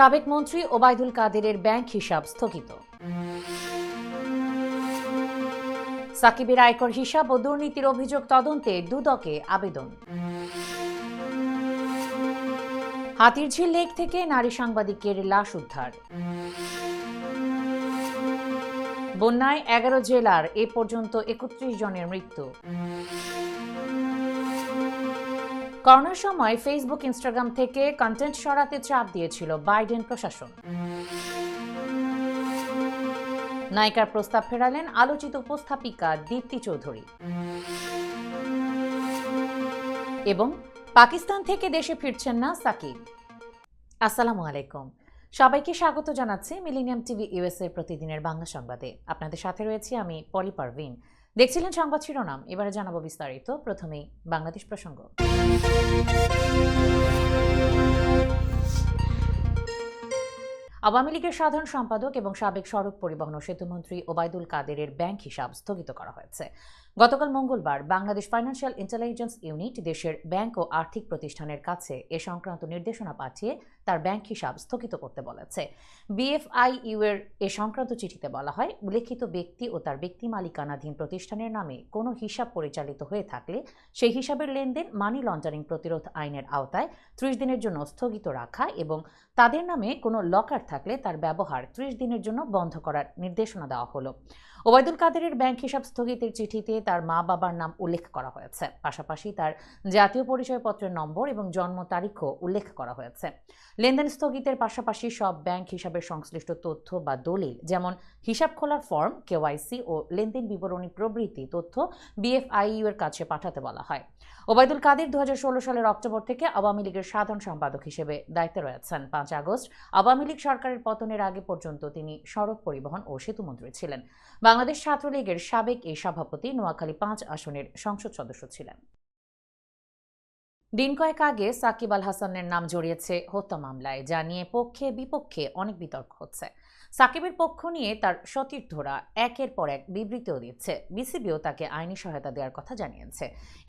সাবেক মন্ত্রী ওবায়দুল কাদেরের ব্যাংক হিসাব স্থগিত। সাকিবের আয়কর হিসাব ও দুর্নীতির অভিযোগ তদন্তে দুদকে আবেদন। হাতিরঝিল লেক থেকে নারী সাংবাদিকের লাশ উদ্ধার। বন্যায় এগারো জেলার এ পর্যন্ত একত্রিশ জনের মৃত্যু। করোনার সময় ফেসবুক ইনস্টাগ্রাম থেকে কন্টেন্ট সরাতে চাপ দিয়েছিল বাইডেন প্রশাসন। নায়িকার প্রস্তাব ফেরালেন আলোচিত উপস্থাপিকা দীপ্তি চৌধুরী। এবং পাকিস্তান থেকে দেশে ফিরছেন না সাকিব। আসসালামু আলাইকুম। সবাইকে স্বাগত জানাচ্ছি মিলিনিয়াম টিভি ইউএসএ প্রতিদিনের বাংলা সংবাদে। আপনাদের সাথে রয়েছি আমি পলি পারভিন। দেখছিলেন সংবাদ শিরোনাম, এবারে জানাব বিস্তারিত। প্রথমেই বাংলাদেশ প্রসঙ্গ। আওয়ামী লীগের সাধারণ সম্পাদক এবং সাবেক সড়ক পরিবহন ও সেতুমন্ত্রী ওবায়দুল কাদেরের ব্যাংক হিসাব স্থগিত করা হয়েছে। গতকাল মঙ্গলবার বাংলাদেশ ফাইন্যান্সিয়াল ইন্টেলিজেন্স ইউনিট দেশের ব্যাংক ও আর্থিক প্রতিষ্ঠানের কাছে এ সংক্রান্ত নির্দেশনা পাঠিয়ে তার ব্যাংক হিসাব স্থগিত করতে বলেছে। বিএফআইইউ এর এ সংক্রান্ত চিঠিতে বলা হয়, উল্লেখিত ব্যক্তি ও তার ব্যক্তি মালিকানাধীন প্রতিষ্ঠানের নামে কোনো হিসাব পরিচালিত হয়ে থাকলে সেই হিসাবের লেনদেন মানি লন্ডারিং প্রতিরোধ আইনের আওতায় ত্রিশ দিনের জন্য স্থগিত রাখা এবং তাদের নামে কোনো লকার থাকলে তার ব্যবহার ত্রিশ দিনের জন্য বন্ধ করার নির্দেশনা দেওয়া হলো। ওবায়দুল কাদেরের ব্যাংক হিসাব স্থগিতের চিঠিতে তার মা বাবার নাম উল্লেখ করা হয়েছে। পাশাপাশি তার জাতীয় পরিচয়পত্রের নম্বর এবং জন্ম তারিখও উল্লেখ করা হয়েছে। লেনদেন স্থগিতের পাশাপাশি সব ব্যাংক হিসাবের সংশ্লিষ্ট তথ্য বা দলিল যেমন হিসাব খোলার ফর্ম, কেওয়াইসি ও লেনদেন বিবরণী প্রভৃতি তথ্য বিএফআইইউ এর কাছে পাঠাতে বলা হয়। ওবায়দুল কাদের দু হাজার ষোলো সালের অক্টোবর থেকে আওয়ামী লীগের সাধারণ সম্পাদক হিসেবে দায়িত্বে রয়েছেন। পাঁচ আগস্ট আওয়ামী লীগ সরকারের পতনের আগে পর্যন্ত তিনি সড়ক পরিবহন ও সেতুমন্ত্রী ছিলেন। বাংলাদেশ ছাত্রলীগের সাবেক এই সভাপতি নোয়াখালী পাঁচ আসনের সংসদ সদস্য ছিলেন। দিন কয়েক আগে সাকিব আল হাসানের নাম জড়িয়েছে হত্যা মামলায়, যা নিয়ে পক্ষে বিপক্ষে অনেক বিতর্ক হচ্ছে। সাকিবের পক্ষ নিয়ে তার সতীর্থরা একের পর এক বিবৃতিও দিচ্ছে। বিসিবিও তাকে আইনি সহায়তা দেওয়ার কথা জানিয়েছে।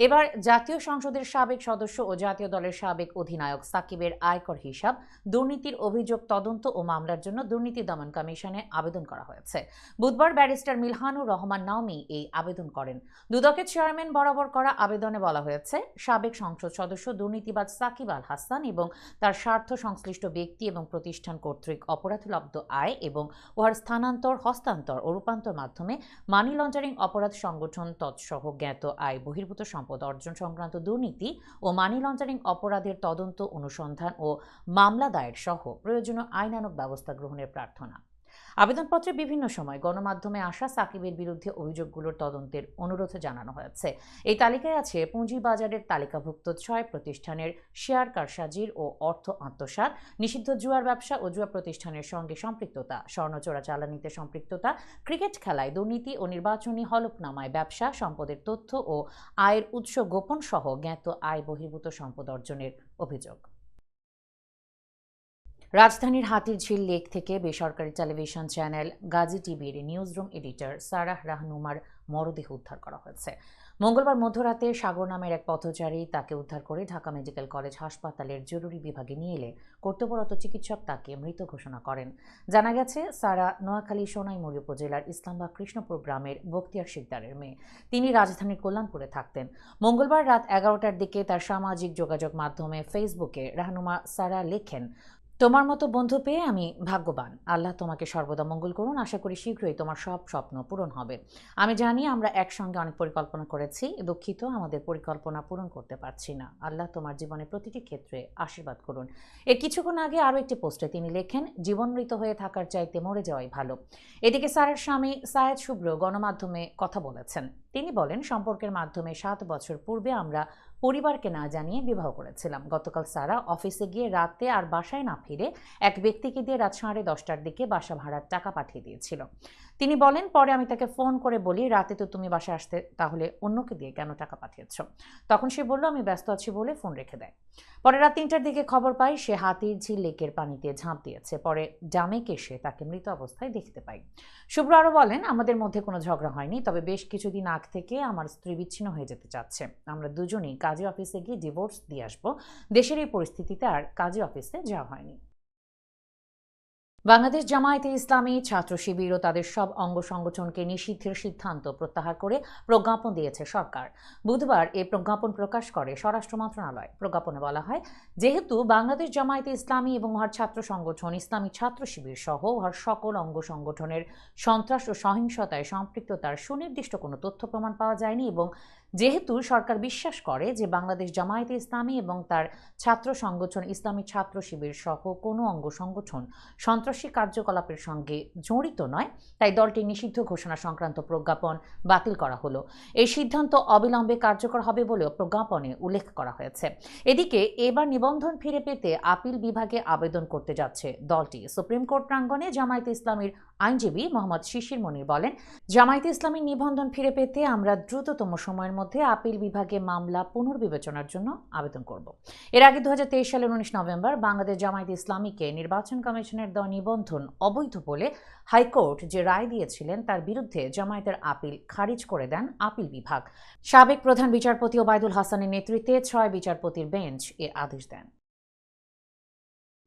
এবার জাতীয় সংসদের সাবেক সদস্য ও জাতীয় দলের সাবেক অধিনায়ক সাকিবের আয়কর হিসাব, দুর্নীতির অভিযোগ তদন্ত ও মামলার জন্য দুর্নীতি দমন কমিশনে আবেদন করা হয়েছে। বুধবার ব্যারিস্টার মিলহানুর রহমান নাওমি এই আবেদন করেন। দুদকের চেয়ারম্যান বরাবর করা আবেদনে বলা হয়েছে, সাবেক সংসদ সদস্য দুর্নীতিবাদ সাকিব আল হাসান এবং তার স্বার্থ সংশ্লিষ্ট ব্যক্তি এবং প্রতিষ্ঠান কর্তৃক অপরাধলব্ধ আয় এবং উহার স্থানান্তর, হস্তান্তর ও রূপান্তর মাধ্যমে মানি লন্ডারিং অপরাধ সংগঠন তৎসহ জ্ঞাত আয় বহির্ভূত সম্পদ অর্জন সংক্রান্ত দুর্নীতি ও মানি লন্ডারিং অপরাধের তদন্ত, অনুসন্ধান ও মামলা দায়ের সহ প্রয়োজনীয় আইনানুক ব্যবস্থা গ্রহণের প্রার্থনা। আবেদনপত্রে বিভিন্ন সময় গণমাধ্যমে আসা সাকিবের বিরুদ্ধে অভিযোগগুলোর তদন্তের অনুরোধ জানানো হয়েছে। এই তালিকায় আছে পুঁজিবাজারের তালিকাভুক্ত ছয় প্রতিষ্ঠানের শেয়ার কারসাজির ও অর্থ আত্মসাৎ নিষিদ্ধ জুয়ার ব্যবসা ও জুয়া প্রতিষ্ঠানের সঙ্গে সম্পৃক্ততা, স্বর্ণচোরা চালানিতে সম্পৃক্ততা, ক্রিকেট খেলায় দুর্নীতি ও নির্বাচনী হলফনামায় ব্যবসা, সম্পদের তথ্য ও আয়ের উৎস গোপন সহ জ্ঞাত আয় বহির্ভূত সম্পদ অর্জনের অভিযোগ। রাজধানীর হাতিরঝিল লেক থেকে বেসরকারি টেলিভিশন চ্যানেল গাজী টিভির নিউজরুম এডিটর সারাহ রাহনুমার মরদেহ উদ্ধার করা হয়েছে। মঙ্গলবার মধ্যরাতে সাগর নামের এক পথচারী তাকে উদ্ধার করে ঢাকা মেডিকেল কলেজ হাসপাতালের জরুরি বিভাগে নিয়ে এলে কর্তব্যরত চিকিৎসক তাকে মৃত ঘোষণা করেন। জানা গেছে, সারা নোয়াখালী সোনাইমুড়ি উপজেলার ইসলামবাগ কৃষ্ণপুর গ্রামের বক্তিয়ার শিকদারের মেয়ে। তিনি রাজধানীর কল্যাণপুরে থাকতেন। মঙ্গলবার রাত এগারোটার দিকে তার সামাজিক যোগাযোগ মাধ্যমে ফেসবুকে রাহনুমা সারা লেখেন তোমার মতো বন্ধু পেয়ে আমি ভাগ্যবান। আল্লাহ তোমাকে সর্বদা মঙ্গল করুন। আশা করি শীঘ্রই তোমার সব স্বপ্ন পূরণ হবে। আমি জানি আমরা একসঙ্গে অনেক পরিকল্পনা করেছি দুঃখিত, আমাদের পরিকল্পনা পূরণ করতে পারছি না। আল্লাহ তোমার জীবনের প্রতিটি ক্ষেত্রে আশীর্বাদ করুন। এর কিছুক্ষণ আগে আরও একটি পোস্টে তিনি লেখেন, জীবনমৃত হয়ে থাকার চাইতে মরে যাওয়াই ভালো। এদিকে স্যারের স্বামী সায়েদ শুভ্র গণমাধ্যমে কথা বলেছেন। তিনি বলেন, সম্পর্কের মাধ্যমে সাত বছর পূর্বে আমরা পরিবারকে না জানিয়ে বিবাহ করেছিলাম। গতকাল সারা অফিসে গিয়ে রাতে আর বাসায় না ফিরে এক ব্যক্তিকে দিয়ে রাত সাড়ে দশটার দিকে বাসা ভাড়ার টাকা পাঠিয়ে দিয়েছিল। তিনি বলেন, পরে আমি তাকে ফোন করে বলি, রাতে তো তুমি বাসায় আসতে তাহলে অন্যকে দিয়ে কেন টাকা পাঠিয়েছ? তখন সে বলল, আমি ব্যস্ত আছি বলে ফোন রেখে দেয়। পরে রাত তিনটার দিকে খবর পাই, সে হাতির ঝিল লেকের পানিতে ঝাঁপ দিয়েছে। পরে জামেক এসে তাকে মৃত অবস্থায় দেখতে পাই। শুভ্র আরও বলেন, আমাদের মধ্যে কোনো ঝগড়া হয়নি, তবে বেশ কিছুদিন আগ থেকে আমার স্ত্রী বিচ্ছিন্ন হয়ে যেতে চাচ্ছে। আমরা দুজনেই কাজী অফিসে গিয়ে ডিভোর্স দিয়ে আসব। দেশের এই পরিস্থিতিতে আর কাজী অফিসে যাওয়া হয়নি। বাংলাদেশ জামায়াতে ইসলামী ছাত্র শিবির ও তাদের সব অঙ্গ সংগঠনকে নিষিদ্ধের সিদ্ধান্ত প্রত্যাহার করে প্রজ্ঞাপন দিয়েছে সরকার। বুধবার এ প্রজ্ঞাপন প্রকাশ করে স্বরাষ্ট্র মন্ত্রণালয়। প্রজ্ঞাপনে বলা হয়, যেহেতু বাংলাদেশ জামায়াতে ইসলামী এবং উহার ছাত্র সংগঠন ইসলামী ছাত্র শিবির সহ উহার সকল অঙ্গ সংগঠনের সন্ত্রাস ও সহিংসতায় সম্পৃক্ততার সুনির্দিষ্ট কোনো তথ্য প্রমাণ পাওয়া যায়নি এবং যেহেতু সরকার বিশ্বাস করে যে বাংলাদেশ জামায়াতে ইসলামী এবং তার ছাত্র সংগঠন ইসলামী ছাত্র শিবির সহ কোনো অঙ্গ সংগঠন সন্ত্রাসী কার্যকলাপের সঙ্গে জড়িত নয়, তাই দলটি নিষিদ্ধ ঘোষণা সংক্রান্ত প্রজ্ঞাপন বাতিল করা হলো। এই সিদ্ধান্ত অবিলম্বে কার্যকর হবে বলেও প্রজ্ঞাপনে উল্লেখ করা হয়েছে। এদিকে এবার নিবন্ধন ফিরে পেতে আপিল বিভাগে আবেদন করতে যাচ্ছে দলটি। সুপ্রিম কোর্ট প্রাঙ্গণে জামায়াতে ইসলামীর আইনজীবী মোহাম্মদ শিশির মনির বলেন, জামায়াতে ইসলামীর নিবন্ধন ফিরে পেতে আমরা দ্রুততম সময়ের মধ্যে আপিল বিভাগে মামলা পুনর্বিবেচনার জন্য আবেদন করব। এর আগে দু হাজার তেইশ সালের উনিশ নভেম্বর বাংলাদেশ জামায়াতে ইসলামীকে নির্বাচন কমিশনের দেওয়া নিবন্ধন অবৈধ বলে হাইকোর্ট যে রায় দিয়েছিলেন তার বিরুদ্ধে জামায়াতের আপিল খারিজ করে দেন আপিল বিভাগ। সাবেক প্রধান বিচারপতি ওবায়দুল হাসানের নেতৃত্বে ছয় বিচারপতির বেঞ্চ এ আদেশ দেন।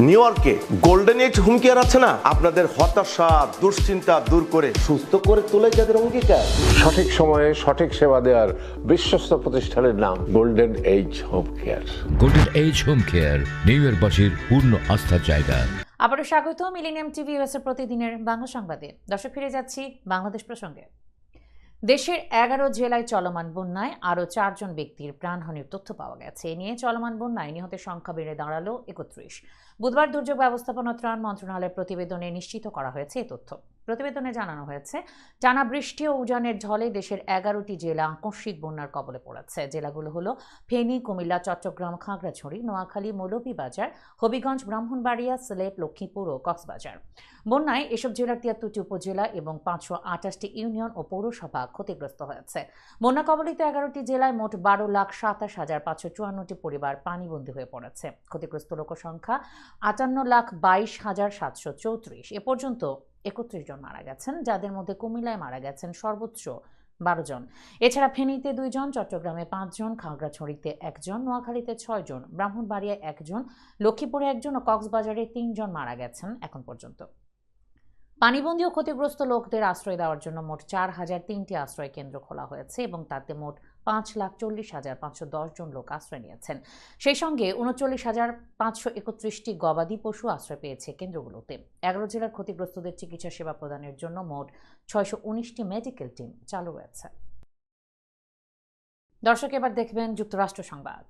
নিউ ইয়র্কে গোল্ডেন এইজ হুমকি কেয়ার আছে না? আপনাদের হতাশা দুশ্চিন্তা দূর করে সুস্থ করে তোলে যাদের অঙ্গীকার। সঠিক সময়ে সঠিক সেবা দেওয়ার বিশ্বস্ত প্রতিষ্ঠানের নাম golden age home care golden age home care new ইয়র্কবাসীর পূর্ণ আস্থার জায়গা আবারও স্বাগত মিলিনিয়াম টিভি ইউএস এর প্রতিদিনের বাংলা সংবাদে। দর্শক ফিরে যাচ্ছি বাংলাদেশ প্রসঙ্গে। দেশের এগারো জেলায় চলমান বন্যায় আরও চারজন ব্যক্তির প্রাণহানির তথ্য পাওয়া গেছে। এ নিয়ে চলমান বন্যায় নিহতের সংখ্যা বেড়ে দাঁড়াল একত্রিশ। বুধবার দুর্যোগ ব্যবস্থাপনা ত্রাণ মন্ত্রণালয়ের প্রতিবেদনে নিশ্চিত করা হয়েছে এই তথ্য। প্রতিবেদনে জানানো হয়েছে, টানা বৃষ্টি ও উজানের ঝলে দেশের এগারোটি জেলা আকস্মিক বন্যার কবলে পড়েছে। জেলাগুলো হলো ফেনী, কুমিল্লা, চট্টগ্রাম, খাগড়াছড়ি, নোয়াখালী, মৌলভীবাজার, হবিগঞ্জ, ব্রাহ্মণবাড়িয়া, সিলেট, লক্ষ্মীপুর ও কক্সবাজার। বন্যায় এসব জেলার তিয়াত্তরটি উপজেলা এবং পাঁচশো আঠাশটি ইউনিয়ন ও পৌরসভা ক্ষতিগ্রস্ত হয়েছে। বন্যা কবলিত এগারোটি জেলায় মোট বারো লাখ সাতাশ হাজার পাঁচশো চুয়ান্নটি পরিবার পানিবন্দী হয়ে পড়েছে। ক্ষতিগ্রস্ত লোকসংখ্যা আটান্ন লাখ বাইশ হাজার সাতশো চৌত্রিশ। এ পর্যন্ত একত্রিশ জন মারা গেছেন, যাদের মধ্যে কুমিল্লায় মারা গেছেন সর্বোচ্চ বারো জন। এছাড়া ফেনীতে দুইজন চট্টগ্রামে পাঁচজন খাগড়াছড়িতে একজন নোয়াখালীতে ছয়জন ব্রাহ্মণবাড়িয়ায় একজন লক্ষ্মীপুরে একজন ও কক্সবাজারে তিনজন মারা গেছেন এখন পর্যন্ত। পানিবন্দী ও ক্ষতিগ্রস্ত লোকদের আশ্রয় দেওয়ার জন্য মোট চার হাজার তিনটি আশ্রয় কেন্দ্র খোলা হয়েছে এবং তাতে মোট পাঁচ লাখ চল্লিশ হাজার পাঁচশো জন লোক আশ্রয় নিয়েছেন। সেই সঙ্গে উনচল্লিশ হাজার পাঁচশো একত্রিশটি গবাদি পশু আশ্রয় পেয়েছে কেন্দ্রগুলোতে। এগারো জেলার ক্ষতিগ্রস্তদের চিকিৎসা সেবা প্রদানের জন্য মোট ছয়শো উনিশটি মেডিকেল টিম চালু রয়েছে। দর্শক, এবার দেখবেন যুক্তরাষ্ট্র সংবাদ।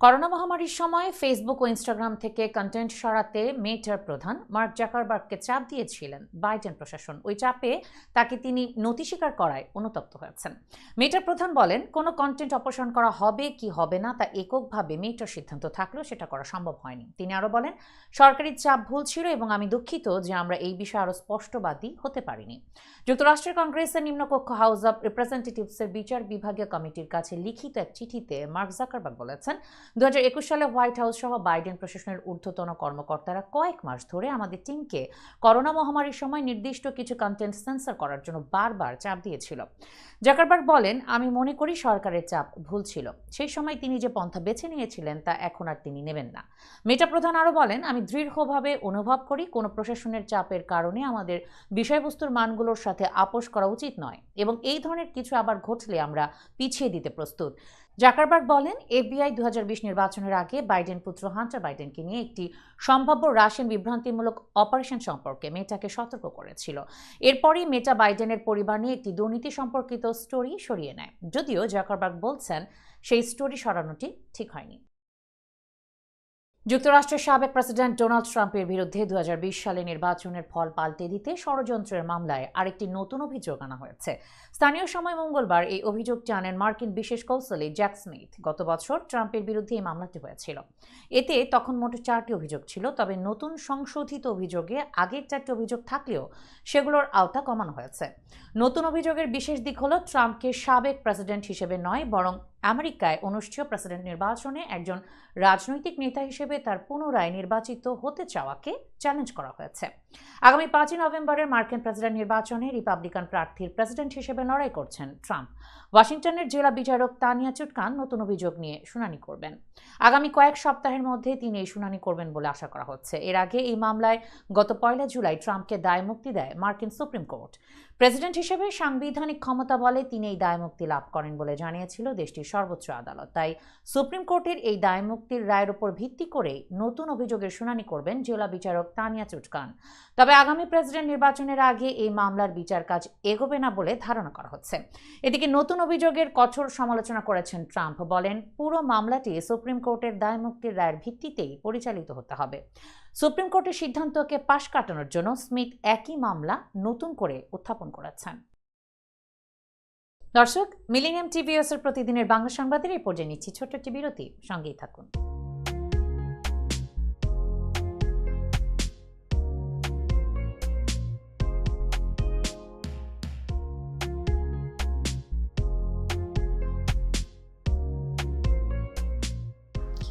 করোনা মহামারীর সময় ফেসবুক ও ইনস্টাগ্রাম থেকে কন্টেন্ট সরাতে মেটার প্রধান মার্ক জাকারবার্গকে চাপ দিয়েছিলেন বাইডেন প্রশাসন। ওই চাপে তাকে তিনি নথি স্বীকার করায় অনুতপ্ত হয়েছেন। মেটার প্রধান বলেন, কোনো কন্টেন্ট অপসারণ করা হবে কি হবে না তা এককভাবে মেটার সিদ্ধান্ত থাকলেও সেটা করা সম্ভব হয়নি। তিনি আরও বলেন, সরকারি চাপ ভুল ছিল এবং আমি দুঃখিত যে আমরা এই বিষয়ে আরও স্পষ্টবাদী হতে পারিনি। যুক্তরাষ্ট্রের কংগ্রেসের নিম্নকক্ষ হাউস অব রিপ্রেজেন্টেটিভসের বিচার বিভাগীয় কমিটির কাছে লিখিত এক চিঠিতে মার্ক জাকারবার্গ বলেছেন দু হাজার একুশ সালে হোয়াইট হাউস সহ বাইডেন প্রশাসনের ঊর্ধ্বতন কর্মকর্তারা কয়েক মাস ধরে আমাদের টিমকে করোনা মহামারীর সময় নির্দিষ্ট কিছু কন্টেন্ট সেন্সর করার জন্য বারবার চাপ দিয়েছিল। জাকারবার্গ বলেন, আমি মনে করি সরকারের চাপ ভুল ছিল। সেই সময় তিনি যে পন্থা বেছে নিয়েছিলেন তা এখন আর তিনি নেবেন না। মেটা প্রধান আরও বলেন, আমি দৃঢ়ভাবে অনুভব করি কোনো প্রশাসনের চাপের কারণে আমাদের বিষয়বস্তুর মানগুলোর সাথে আপোষ করা উচিত নয় এবং এই ধরনের কিছু আবার ঘটলে আমরা পিছিয়ে দিতে প্রস্তুত। জাকারবার্গ বলেন, এফবিআই দু নির্বাচনের আগে বাইডেন পুত্র হান্টার বাইডেনকে নিয়ে একটি সম্ভাব্য রাশিয়ান বিভ্রান্তিমূলক অপারেশন সম্পর্কে মেটাকে সতর্ক করেছিল। এরপরই মেটা বাইডেনের পরিবার নিয়ে একটি দুর্নীতি সম্পর্কিত স্টোরি সরিয়ে নেয়। যদিও জাকারবার্গ বলছেন, সেই স্টোরি সরানোটি ঠিক হয়নি। যুক্তরাষ্ট্রের সাবেক প্রেসিডেন্ট ডোনাল্ড ট্রাম্পের বিরুদ্ধে দু সালে নির্বাচনের ফল পাল্টে দিতে ষড়যন্ত্রের মামলায় আরেকটি নতুন অভিযোগ আনা হয়েছে। স্থানীয় সময় মঙ্গলবার এই অভিযোগটি আনেন মার্কিন বিশেষ কৌশলী জ্যাক স্মিথ। গত বছর ট্রাম্পের বিরুদ্ধে এই মামলাটি হয়েছিল। এতে তখন মোট চারটি অভিযোগ ছিল, তবে নতুন সংশোধিত অভিযোগে আগের চারটি অভিযোগ থাকলেও সেগুলোর আওতা কমানো হয়েছে। নতুন অভিযোগের বিশেষ দিক হলো, ট্রাম্পকে সাবেক প্রেসিডেন্ট হিসেবে নয়, বরং আমেরিকায় অনুষ্ঠেয় প্রেসিডেন্ট নির্বাচনে একজন রাজনৈতিক নেতা হিসেবে তার পুনরায় নির্বাচিত হতে চাওয়াকে চ্যালেঞ্জ করা হয়েছে। আগামী পাঁচই নভেম্বরের মার্কিন প্রেসিডেন্ট নির্বাচনে রিপাবলিকান প্রার্থীর প্রেসিডেন্ট হিসেবে লড়াই করছেন ট্রাম্প। ওয়াশিংটনের জেলা বিচারক তানিয়া চুটকান নতুন অভিযোগ নিয়ে শুনানি করবেন। আগামী কয়েক সপ্তাহের মধ্যে তিনি এই শুনানি করবেন বলে আশা করা হচ্ছে। এর আগে এই মামলায় গত পয়লা জুলাই ট্রাম্পকে দায়মুক্তি দেয় মার্কিন সুপ্রিম কোর্ট। প্রেসিডেন্ট হিসেবে সাংবিধানিক ক্ষমতা বলে তিনি এই দায়মুক্তি লাভ করেন বলে জানিয়েছিল দেশটির সর্বোচ্চ আদালত। তাই সুপ্রিম কোর্টের এই দায়মুক্তির রায়ের উপর ভিত্তি করে নতুন অভিযোগের শুনানি করবেন জেলা বিচারক তানিয়া চুটকান। তবে আগামী প্রেসিডেন্ট নির্বাচনের আগে এই মামলার বিচার কাজ এগোবে না বলে ধারণা করা হচ্ছে। এদিকে নতুন অভিযোগের কঠোর সমালোচনা করেছেন ট্রাম্প। বলেন, পুরো মামলাটি সুপ্রিম কোর্টের দায়মুক্তির রায়ের ভিত্তিতেই পরিচালিত হতে হবে। সুপ্রিম কোর্টের সিদ্ধান্তকে পাশ কাটানোর জন্য স্মিথ একই মামলা নতুন করে উত্থাপন করেছেন। দর্শক, মিলিনিয়াম টিভিএস এর প্রতিদিনের বাংলা সংবাদের এই পর্যায়ে নিচ্ছি ছোট্ট একটি বিরতি। সঙ্গেই থাকুন।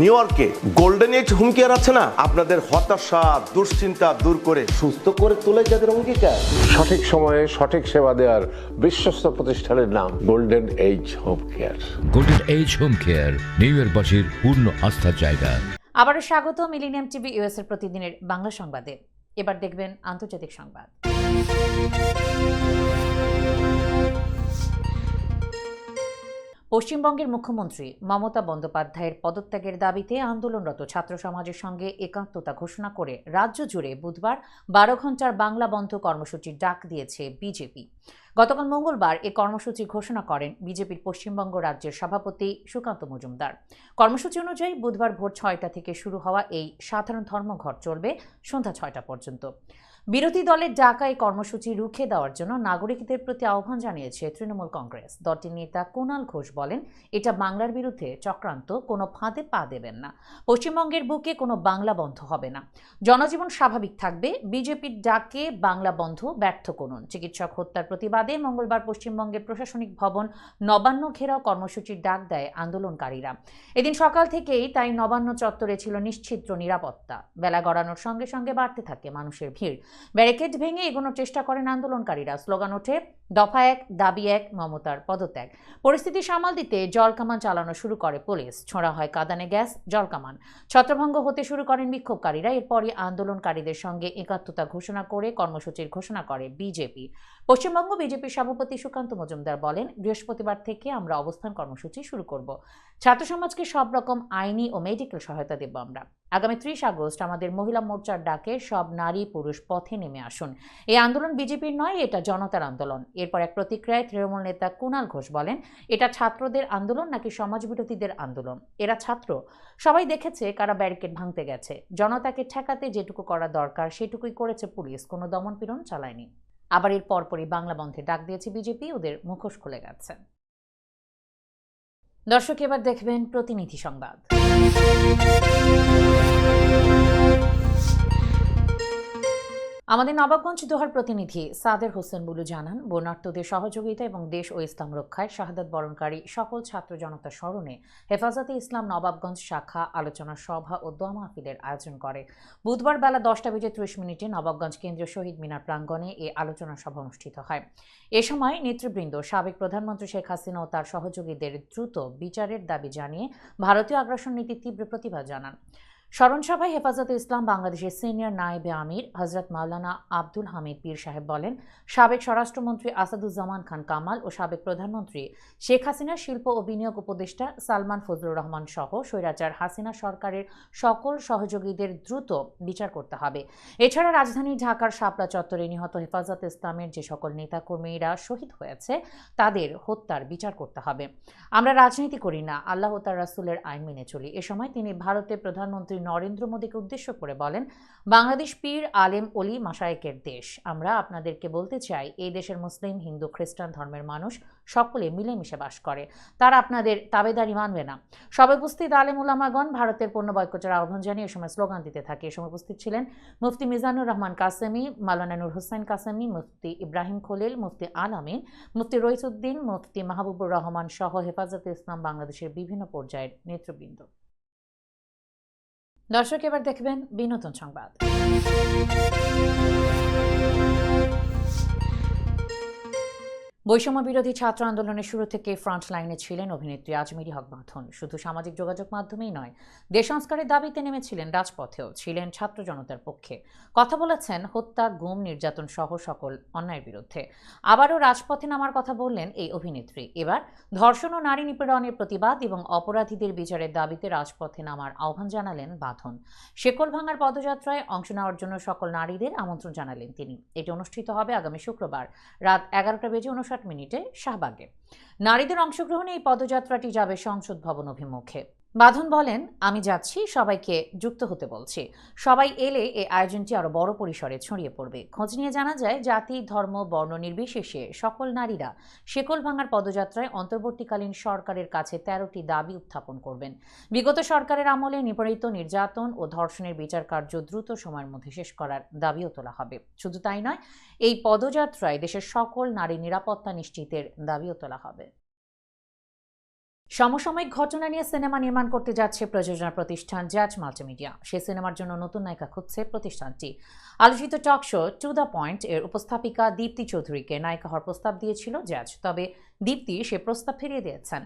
নিউ ইয়র্কে গোল্ডেন এইজ হুমকি কেয়ার আছে না? আপনাদের হতাশা দুশ্চিন্তা দূর করে সুস্থ করে তোলে যাদের অঙ্গীকার। সঠিক সময়ে সঠিক সেবা দেওয়ার বিশ্বস্ত প্রতিষ্ঠানের নাম golden age home care golden age home care new ইয়র্কবাসীর পূর্ণ আস্থার জায়গা। আবারও স্বাগত মিলিনিয়াম টিভি ইউএস এর প্রতিদিনের বাংলা সংবাদে। এবার দেখবেন আন্তর্জাতিক সংবাদ। পশ্চিমবঙ্গের মুখ্যমন্ত্রী মমতা বন্দ্যোপাধ্যায়ের পদত্যাগের দাবিতে আন্দোলনরত ছাত্র সমাজের সঙ্গে একাত্মতা ঘোষণা করে রাজ্য জুড়ে বুধবার বারো ঘণ্টার বাংলা বন্ধ কর্মসূচির ডাক দিয়েছে বিজেপি। গতকাল মঙ্গলবার এ কর্মসূচি ঘোষণা করেন বিজেপির পশ্চিমবঙ্গ রাজ্যের সভাপতি সুকান্ত মজুমদার। কর্মসূচি অনুযায়ী বুধবার ভোর ছয়টা থেকে শুরু হওয়া এই সাধারণ ধর্মঘট চলবে সন্ধ্যা ছয়টা পর্যন্ত। বিরোধী দলের ডাকা এই কর্মসূচি রুখে দেওয়ার জন্য নাগরিকদের প্রতি আহ্বান জানিয়েছে তৃণমূল কংগ্রেস। দলটির নেতা কুণাল ঘোষ বলেন, এটা বাংলার বিরুদ্ধে চক্রান্ত, কোনো ফাঁদে পা দেবেন না। পশ্চিমবঙ্গের বুকে কোনো বাংলা বন্ধ হবে না। জনজীবন স্বাভাবিক থাকবে। বিজেপির ডাকে বাংলা বন্ধ, ব্যর্থ করুন। চিকিৎসক হত্যার প্রতিবাদে মঙ্গলবার পশ্চিমবঙ্গের প্রশাসনিক ভবন নবান্ন ঘেরাও কর্মসূচির ডাক দেয় আন্দোলনকারীরা। এদিন সকাল থেকেই তাই নবান্ন চত্বরে ছিল নিশ্চিদ্র নিরাপত্তা। বেলা গড়ানোর সঙ্গে সঙ্গে বাড়তে থাকে মানুষের ভিড়। ব্যারিকেড ভেঙে এগোনোর চেষ্টা করেন আন্দোলনকারীরা। স্লোগান ওঠে, দফা এক, দাবি এক, মমতার পদত্যাগ। পরিস্থিতি সামাল দিতে জলকামান চালানো শুরু করে পুলিশ। ছোঁড়া হয় কাদানে গ্যাস জলকামান ছত্রভঙ্গ হতে শুরু করেন বিক্ষোভকারীরা। এরপরই আন্দোলনকারীদের সঙ্গে একাত্মতা ঘোষণা করে কর্মসূচির ঘোষণা করে বিজেপি। পশ্চিমবঙ্গ বিজেপির সভাপতি সুকান্ত মজুমদার বলেন, বৃহস্পতিবার থেকে আমরা অবস্থান কর্মসূচি শুরু করব। ছাত্র সমাজকে সব রকম আইনি ও মেডিকেল সহায়তা দেব আমরা। আগামী ত্রিশ আগস্ট আমাদের মহিলা মোর্চার ডাকে সব নারী পুরুষ পথে নেমে আসুন। এই আন্দোলন বিজেপির নয়, এটা জনতার আন্দোলন। এরপর এক প্রতিক্রিয়ায় তৃণমূল নেতা কুণাল ঘোষ বলেন, এটা ছাত্রদের আন্দোলন নাকি সমাজবিরোধীদের আন্দোলন? এরা ছাত্র। সবাই দেখেছে কারা ব্যারিকেড ভাঙতে গেছে। জনতাকে ঠেকাতে যেটুকু করা দরকার, সেটুকুই করেছে পুলিশ। কোনো দমনপীড়ন চালায়নি। আবার এর পরপরই বাংলা বন্ধে ডাক দিয়েছে বিজেপি, ওদের মুখোশ খুলে গেছে। দর্শক, এবার দেখবেন প্রতিনিধি সংবাদ। আমাদের নবাবগঞ্জ দোহার প্রতিনিধি সাদের হোসেন বুলু জানান বন্যার্থদের সহযোগিতা এবং দেশ ও ইসলাম রক্ষায় শাহাদাত বরণকারী সকল ছাত্র জনতা স্মরণে হেফাজতে ইসলাম নবাবগঞ্জ শাখা আলোচনা সভা ও দোয়া মাহফিলের আয়োজন করে। বুধবার বেলা দশটা বেজে ত্রিশ মিনিটে নবাবগঞ্জ কেন্দ্রীয় শহীদ মিনার প্রাঙ্গণে এই আলোচনা সভা অনুষ্ঠিত হয়। এ সময় নেতৃবৃন্দ, সাবেক প্রধানমন্ত্রী শেখ হাসিনা ও তার সহযোগীদের দ্রুত বিচারের দাবি জানিয়ে ভারতীয় আগ্রাসন নীতির তীব্র প্রতিবাদ জানান। স্মরণসভায় হেফাজতে ইসলাম বাংলাদেশের সিনিয়র নায়েবে আমির হজরত মাওলানা আব্দুল হামিদ পীর সাহেব বলেন, সাবেক স্বরাষ্ট্রমন্ত্রী আসাদুজ্জামান খান কামাল ও সাবেক প্রধানমন্ত্রী শেখ হাসিনার শিল্প ও বিনিয়োগ উপদেষ্টা সালমান ফজলুর রহমান সহ স্বৈরাচার হাসিনা সরকারের সকল সহযোগীদের দ্রুত বিচার করতে হবে। এছাড়া রাজধানী ঢাকার শাপলা চত্বরে নিহত হেফাজত ইসলামের যে সকল নেতাকর্মীরা শহীদ হয়েছে, তাদের হত্যার বিচার করতে হবে। আমরা রাজনীতি করি না, আল্লাহ তার রাসুলের আইন মেনে চলি। এ সময় তিনি ভারতের প্রধানমন্ত্রী নরেন্দ্র মোদীকে উদ্দেশ্য করে বলেন, বাংলাদেশ পীর আলেম অলি মাসায়েকের দেশ। আমরা আপনাদেরকে বলতে চাই, এই দেশের মুসলিম, হিন্দু, খ্রিস্টান ধর্মের মানুষ সকলে মিলেমিশে বাস করে। তারা আপনাদের তাবেদারি মানবে না। সবে উপস্থিত আলেম উলামাগণ ভারতের পণ্য বয়কটের আহ্বান জানিয়ে এ সময় স্লোগান দিতে থাকে। এ সময় উপস্থিত ছিলেন মুফতি মিজানুর রহমান কাসেমি মালানা নুর হুসাইন কাসেমি, মুফতি ইব্রাহিম খলিল, মুফতি আল আমিন, মুফতি রইসুদ্দিন মুফতি মাহবুবুর রহমান সহ হেফাজতে ইসলাম বাংলাদেশের বিভিন্ন পর্যায়ের নেতৃবৃন্দ। দর্শক এবার দেখবেন বিনোদন সংবাদ। বৈষম্য বিরোধী ছাত্র আন্দোলনের শুরু থেকে ফ্রন্ট লাইনে ছিলেন অভিনেত্রী আজমেরি হক মাথন। শুধু সামাজিক যোগাযোগ মাধ্যমেই নয় দেশ সংস্কারের দাবিতে নেমেছিলেন রাজপথেও, ছিলেন ছাত্র জনতার পক্ষে। কথা বলেছেন, হত্যা, গুম, নির্যাতন সহ সকল অন্যায়ের বিরুদ্ধে। আবারও রাজপথে নামার কথা বললেন এই অভিনেত্রী। এবার ধর্ষণ ও নারী নিপীড়নের প্রতিবাদ এবং অপরাধীদের বিচারের দাবিতে রাজপথে নামার আহ্বান জানালেন বাঁধন শেকল ভাঙার পদযাত্রায় অংশ নেওয়ার জন্য সকল নারীদের আমন্ত্রণ জানালেন তিনি। এটি অনুষ্ঠিত হবে আগামী শুক্রবার রাত এগারোটা বেজে উনষাট মিনিটে শাহবাগে। নারীদের অংশগ্রহণে এই পদযাত্রাটি যাবে সংসদ ভবন অভিমুখে। বাঁধন বলেন, আমি যাচ্ছি, সবাইকে যুক্ত হতে বলছি। সবাই এলে এই আয়োজনটি আরও বড় পরিসরে ছড়িয়ে পড়বে। খোঁজ নিয়ে জানা যায়, জাতি, ধর্ম, বর্ণ নির্বিশেষে সকল নারীরা শেকল ভাঙার পদযাত্রায় অন্তর্বর্তীকালীন সরকারের কাছে তেরোটি দাবি উত্থাপন করবেন। বিগত সরকারের আমলে নিপীড়িত, নির্যাতন ও ধর্ষণের বিচার কার্য দ্রুত সময়ের মধ্যে শেষ করার দাবিও তোলা হবে। শুধু তাই নয়, এই পদযাত্রায় দেশের সকল নারী নিরাপত্তা নিশ্চিতের দাবিও তোলা হবে। সমসাময়িক ঘটনা নিয়ে সিনেমা নির্মাণ করতে যাচ্ছে প্রযোজনা প্রতিষ্ঠান জ্যাজ মাল্টিমিডিয়া। সে সিনেমার জন্য নতুন নায়িকা খুঁজছে প্রতিষ্ঠানটি। আলোচিত talk show to the point এর উপস্থাপিকা দীপ্তি চৌধুরীকে নায়িকা হওয়ার প্রস্তাব দিয়েছিল জ্যাজ তবে দীপ্তি সে প্রস্তাব ফিরিয়ে দিয়েছেন।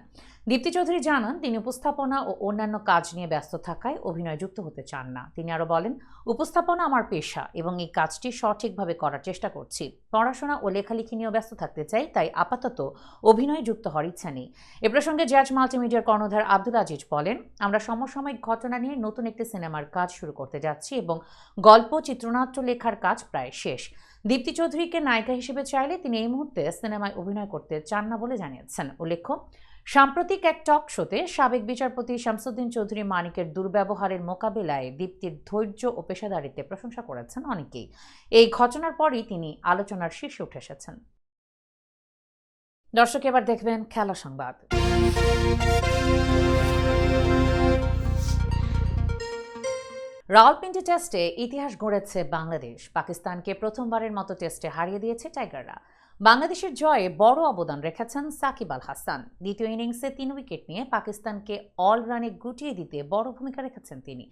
দীপ্তি চৌধুরী জানান, তিনি উপস্থাপনা ও অন্যান্য কাজ নিয়ে ব্যস্ত থাকায় অভিনয় যুক্ত হতে চান না। তিনি আরও বলেন, উপস্থাপনা আমার পেশা এবং এই কাজটি সঠিকভাবে করার চেষ্টা করছি। পড়াশোনা ও লেখালেখি নিয়েও ব্যস্ত থাকতে চাই, তাই আপাতত অভিনয়ে যুক্ত হওয়ার ইচ্ছা নেই। এ প্রসঙ্গে জ্যাজ মাল্টিমিডিয়ার কর্ণধার আব্দুল আজিজ বলেন, আমরা সমসাময়িক ঘটনা নিয়ে নতুন একটি সিনেমার কাজ শুরু করতে যাচ্ছি এবং গল্প, চিত্রনাট্য, লেখার কাজ প্রায় শেষ। দীপ্তি চৌধুরীকে নায়িকা হিসেবে চাইলে তিনি এই মুহূর্তে সিনেমায় অভিনয় করতে চান না বলে জানিয়েছেন। উল্লেখ্য, সাম্প্রতিক এক টক শোতে সাবেক বিচারপতি শামসুদ্দিন চৌধুরী মানিকের দুর্ব্যবহারের মোকাবেলায় দীপ্তির ধৈর্য ও পেশাদারিত্বে প্রশংসা করেছেন অনেকেই। এই ঘটনার পরই তিনি আলোচনার শীর্ষে উঠে এসেছেন। দর্শক, এবার দেখবেন খেলা সংবাদ। রাওয়ালপিন্ডি টেস্টে ইতিহাস গড়েছে বাংলাদেশ। পাকিস্তানকে প্রথমবারের মতো টেস্টে হারিয়ে দিয়েছে টাইগাররা। বাংলাদেশের জয়ে বড় অবদান রেখেছেন সাকিব আল হাসান। দ্বিতীয় ইনিংসে তিন উইকেট নিয়ে পাকিস্তানকে অল রানে গুটিয়ে দিতে বড় ভূমিকা রেখেছেন তিনি।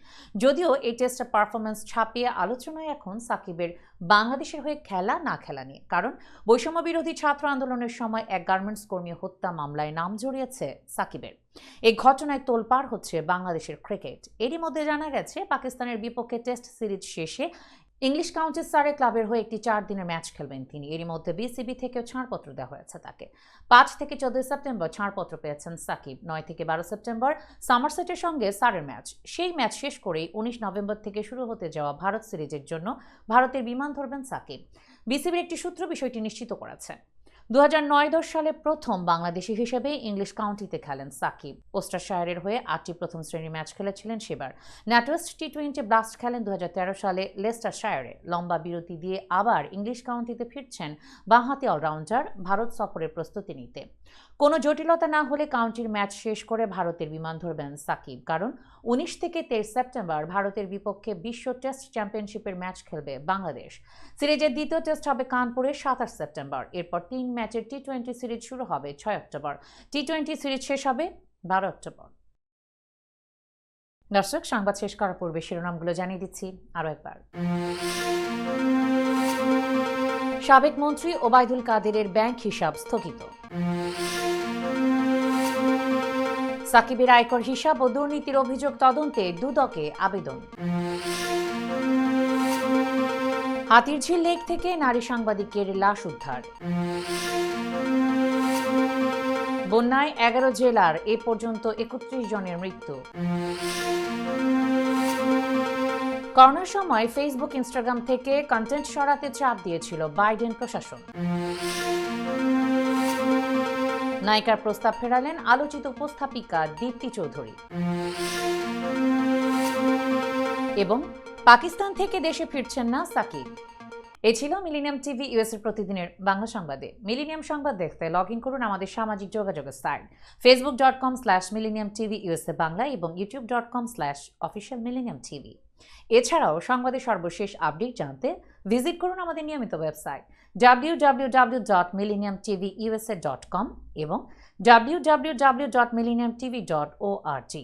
যদিও এই টেস্টের পারফরমেন্স ছাপিয়ে আলোচনায় এখন সাকিবের বাংলাদেশের হয়ে খেলা না খেলা নিয়ে, কারণ বৈষম্য বিরোধী ছাত্র আন্দোলনের সময় এক গার্মেন্টস কর্মী হত্যা মামলায় নাম জড়িয়েছে সাকিবের। এই ঘটনায় তোলপাড় হচ্ছে বাংলাদেশের ক্রিকেট। এরই মধ্যে জানা গেছে, পাকিস্তানের বিপক্ষে টেস্ট সিরিজ শেষে ইংলিশ কাউন্টি সারে ক্লাবের হয়ে একটি চার দিনের ম্যাচ খেলবেন তিনি। এরই মধ্যে বিসিবি থেকেও ছাড়পত্র দেওয়া হয়েছে তাকে। পাঁচ থেকে চোদ্দই সেপ্টেম্বর ছাড়পত্র পেয়েছেন সাকিব। নয় থেকে বারো সেপ্টেম্বর সামারসেটের সঙ্গে সারের ম্যাচ। সেই ম্যাচ শেষ করেই উনিশ নভেম্বর থেকে শুরু হতে যাওয়া ভারত সিরিজের জন্য ভারতের বিমান ধরবেন সাকিব। বিসিবির একটি সূত্র বিষয়টি নিশ্চিত করেছে। দু সালে প্রথম বাংলাদেশি হিসেবে ইংলিশ কাউন্টিতে খেলেন সাকিব। ওস্টারশায়ারের হয়ে আটটি প্রথম শ্রেণির ম্যাচ খেলেছিলেন সেবার। ন্যাটওয়েস্ট টি টোয়েন্টি ব্লাস্ট খেলেন দু হাজার তেরো সালে লেস্টারশায়ারে। লম্বা বিরতি দিয়ে আবার ইংলিশ কাউন্টিতে ফিরছেন বাঁহাতি অলরাউন্ডার ভারত সফরের প্রস্তুতি নিতে। কোনো জটিলতা না হলে কাউন্টির ম্যাচ শেষ করে ভারতের বিমান ধরবেন সাকিব, কারণ উনিশ থেকে তেইশ সেপ্টেম্বর ভারতের বিপক্ষে বিশ্ব টেস্ট চ্যাম্পিয়নশিপের ম্যাচ খেলবে বাংলাদেশ। সিরিজের দ্বিতীয় টেস্ট হবে কানপুরে সাতাশ সেপ্টেম্বর। এরপর তিন ম্যাচের টি টোয়েন্টি সিরিজ শুরু হবে ছয় অক্টোবর। টি টোয়েন্টি সিরিজ শেষ হবে বারো অক্টোবর। দর্শক, সংবাদ শেষ করার পূর্বে শিরোনামগুলো জানিয়ে দিচ্ছি আরও একবার। সাবেক মন্ত্রী ওবায়দুল কাদেরের ব্যাংক হিসাব স্থগিত। সাকিবের আয়কর হিসাব ও দুর্নীতির অভিযোগ তদন্তে দুদকে আবেদন। হাতিরঝিল লেক থেকে নারী সাংবাদিকের লাশ উদ্ধার। বন্যায় এগারো জেলার এ পর্যন্ত একত্রিশ জনের মৃত্যু। করোনার সময় ফেসবুক, ইনস্টাগ্রাম থেকে কন্টেন্ট সরাতে চাপ দিয়েছিল বাইডেন প্রশাসন। নায়িকার প্রস্তাব ফেরালেন আলোচিত উপস্থাপিকা দীপ্তি চৌধুরী। এবং পাকিস্তান থেকে দেশে ফিরছেন না সাকিব। এ ছিল মিলিনিয়াম টিভি ইউএসের প্রতিদিনের বাংলা সংবাদে। মিলিনিয়াম সংবাদ দেখতে লগ ইন করুন আমাদের সামাজিক যোগাযোগের site Facebook dot com slash millennium TV USA Bangla এবং YouTube dot com slash official millennium TV এছাড়াও সংবাদের সর্বশেষ আপডেট জানতে ভিজিট করুন আমাদের নিয়মিত ওয়েবসাইট কম এবং জি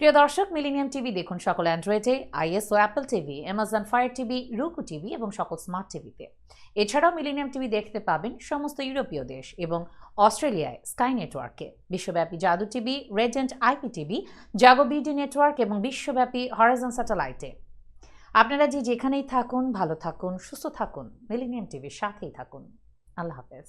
প্রিয় দর্শক মিলিনিয়াম টিভি দেখুন সকল অ্যান্ড্রয়েডে iOS Apple TV Amazon fire TV Roku TV এবং সকল স্মার্ট টিভিতে এছাড়াও মিলিনিয়াম টিভি দেখতে পাবেন সমস্ত ইউরোপীয় দেশ এবং অস্ট্রেলিয়ায় স্কাই নেটওয়ার্কে বিশ্বব্যাপী Jadoo TV Regent IP TV Jago BD network এবং বিশ্বব্যাপী হরাইজন স্যাটেলাইটে আপনারা যে যেখানেই থাকুন ভালো থাকুন সুস্থ থাকুন। মিলিনিয়াম টিভির সাথেই থাকুন। আল্লাহ হাফেজ।